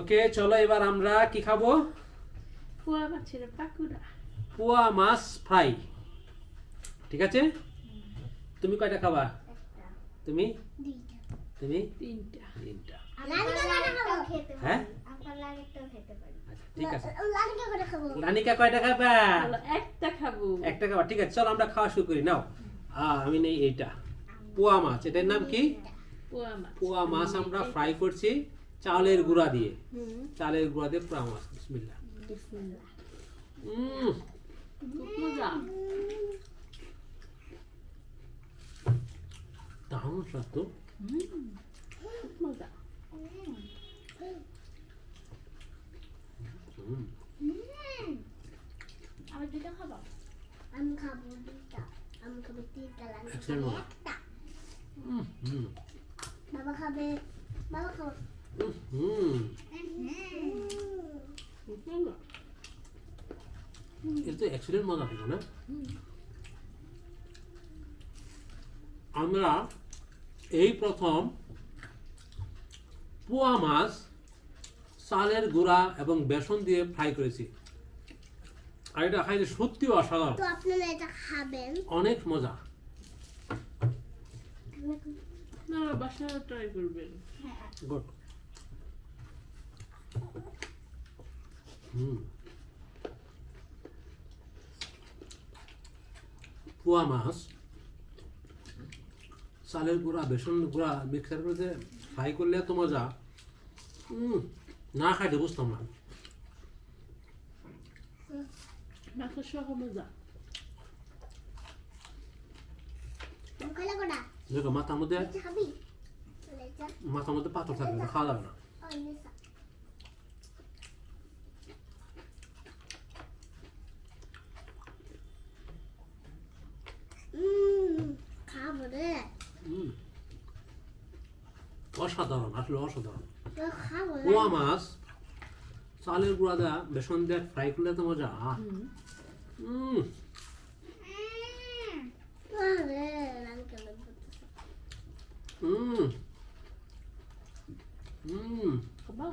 ওকে চলো এবার আমরা কি খাব? পোয়া মাছের পাকুড়া। পোয়া মাছ ফ্রাই। ঠিক আছে? তুমি কয়টা খাবা? তুমি? তুমি? তিনটা। তিনটা। হ্যাঁ? আচ্ছা ঠিক আছে। রানিকা কয়টা খাবা? একটা খাব। একটা খাবা। ঠিক আছে চলো আমরা খাওয়া শুরু করি। নাও। আমি নেই এইটা। পোয়া মাছ। এটার নাম কি? পোয়া পোয়া মাছ আমরা ফ্রাই করছি। চালের গুঁড়া দিয়ে। চালের গুঁড়া দিয়ে পোয়া মাছ বিসমিল্লাহ। বিসমিল্লাহ। উম, দারুণ স্বাদ তো। আমি খাব আমি খাব আমি তিনটা বাবা খাবে। বাবা খাব। এটা তো এক্সিলেন্ট মজা ছিল না আমরা এই প্রথম পোয়া মাছ চালের গুঁড়া এবং বেসন দিয়ে ফ্রাই করেছি। আর এটা খাইতে সত্যি অসাধারণ। আপনারা এটা খাবেন? অনেক মজা। না বাসায় ট্রাই করবেন। গুড পোয়া মাছ। চালের গুঁড়া বেসন গুঁড়া মিক্সার করে দিয়ে ফ্রাই করলে এত মজা। না খাইতে বুঝতাম না। মাছের সহ মজা। তুমি খাইলে কোটা? দেখো মাথার মধ্যে মাথার মধ্যে পাথর থাকবে না খাওয়া যাবে না। অসাধারণ আসলে অসাধারণ। পোয়া মাছ চালের গুঁড়া দেওয়া বেসন দিয়ে ফ্রাই করলে তো মজা। আহ। হুম হুম আরে লালিকা লাগবে হুম হুম খাবা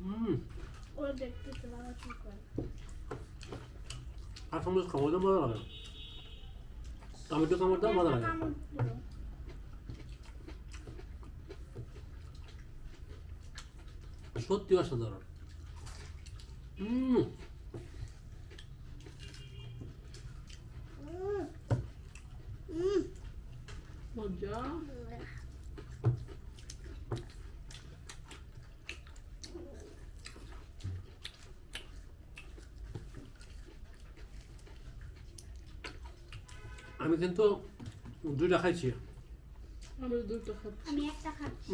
হুম ও দেখতে তো বাবা কি করে। আর সঙ্গে খাব তো মজা লাগে। টমেটো কামড় দাও মজা লাগে কামড় দিল। সত্যি অসাধারণ। হুম উম। উম মজা। আমি কিন্তু দুইটা খাইছি। আমি দুটো খাচ্ছি। আমি একটা খাচ্ছি।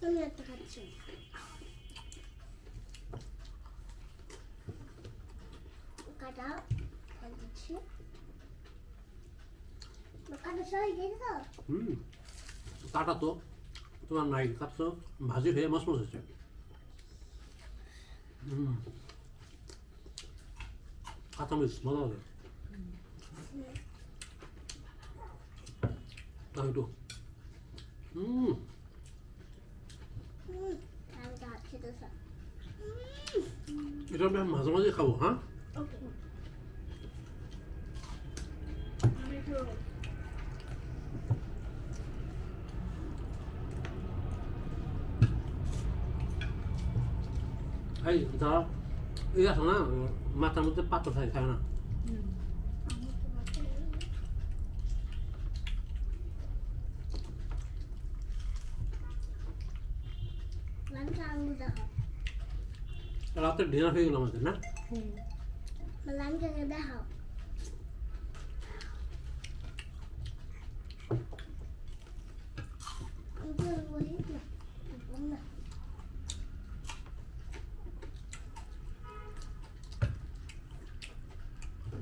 তুমি একটা খাচ্ছি। কাটা দিচ্ছি কাটা সবাই তো হুম কাটা তো তোমার নাই কাটছো ভাজি খেয়ে মাছ মাছ হচ্ছে হুম কাঁচা মজা হুম হুম, আমি তো হাত এটা আমি মাঝে মাঝে খাব হ্যাঁ এই যারা এই আছে না মাথার মধ্যে পাথর থাকে খায় না দেখো রাতের ডিনার হয়ে গেল আমাদের না হুম লালিকাকে দেখাও উপরে বলি না, উপরে না।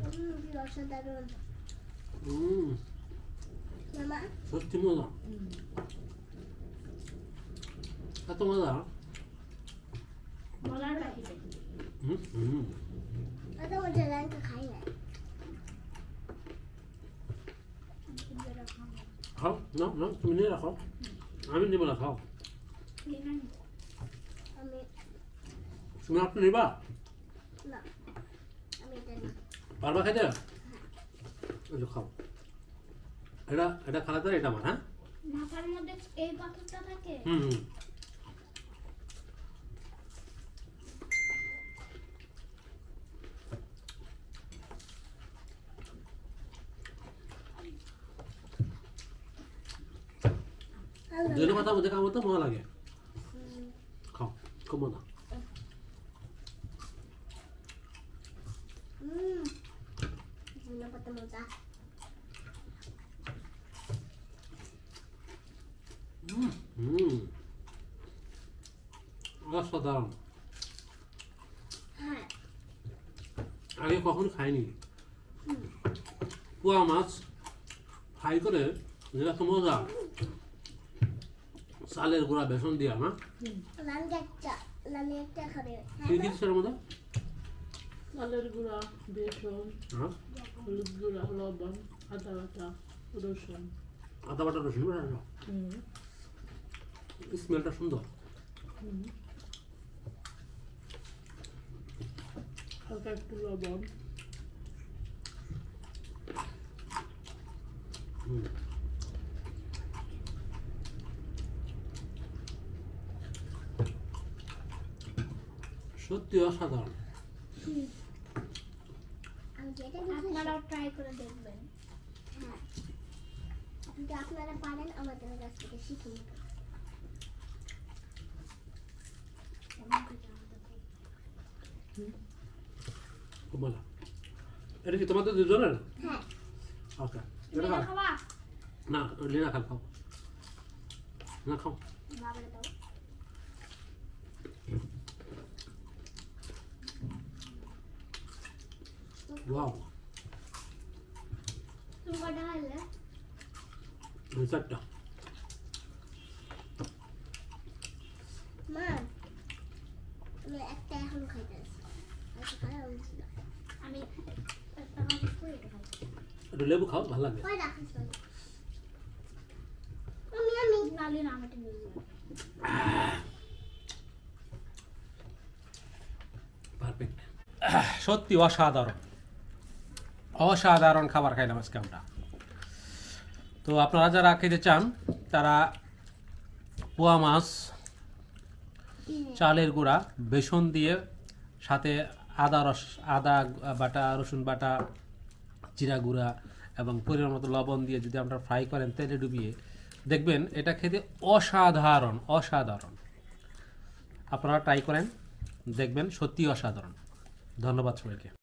উম, কি অসাধারণ হুম মামা সত্যি মজা হুম এত হুম হুম এত মজা লালিকা খাই না খাও না না তুমি নিয়ে রাখো আমি নেব না খাও তুমি আপনি নেবা পারবা যে খাও এটা এটা খালাতে এটা আমার হ্যাঁ মাথার মধ্যে এই পাথরটা থাকে হুম হুম দুজনের কথা মধ্যে খাওয়া তো মজা লাগে। খাও খুব মজা। অসাধারণ। হ্যাঁ। আগে কখন খাইনি? পোয়া মাছ ফ্রাই করে যেটা তো মজা। চালের গুঁড়া বেসন দিয়া না কি কি দিচ্ছে এর মধ্যে? চালের গুঁড়া বেসন হ্যাঁ? হলুদ গুঁড়া লবণ আদা বাটা রসুন। আদা বাটা রসুন বাটা হুম। স্মেলটা সুন্দর। হালকা একটু লবণ। সত্যি অসাধারণ। আপনারাও ট্রাই করে দেখবেন। হ্যাঁ। যদি আপনারা পারেন আমাদের কাছ থেকে এটা কি তোমাদের দুজনের? হ্যাঁ। ওকে না লিনা খাও খাও। না খাও বাবারে দাও ওয়াও তুমি কটা খাইলে এই চারটা মা আমি একটা এখন খাইতে আসি আচ্ছা খাই আমি একটা খাই করে খাই একটু লেবু খাও ভালো যাও পারফেক্ট সত্যি অসাধারণ। অসাধারণ খাবার খাইলাম আজকে আমরা। তো আপনারা যারা খেতে চান, তারা পোয়া মাছ, চালের গুঁড়া, বেসন দিয়ে সাথে আদা রস, আদা বাটা, রসুন বাটা, জিরা গুঁড়া এবং পরিমাণ মতো লবণ দিয়ে যদি আপনারা ফ্রাই করেন তেলে ডুবিয়ে, দেখবেন এটা খেতে অসাধারণ অসাধারণ। আপনারা ট্রাই করেন, দেখবেন সত্যি অসাধারণ। ধন্যবাদ সবাইকে।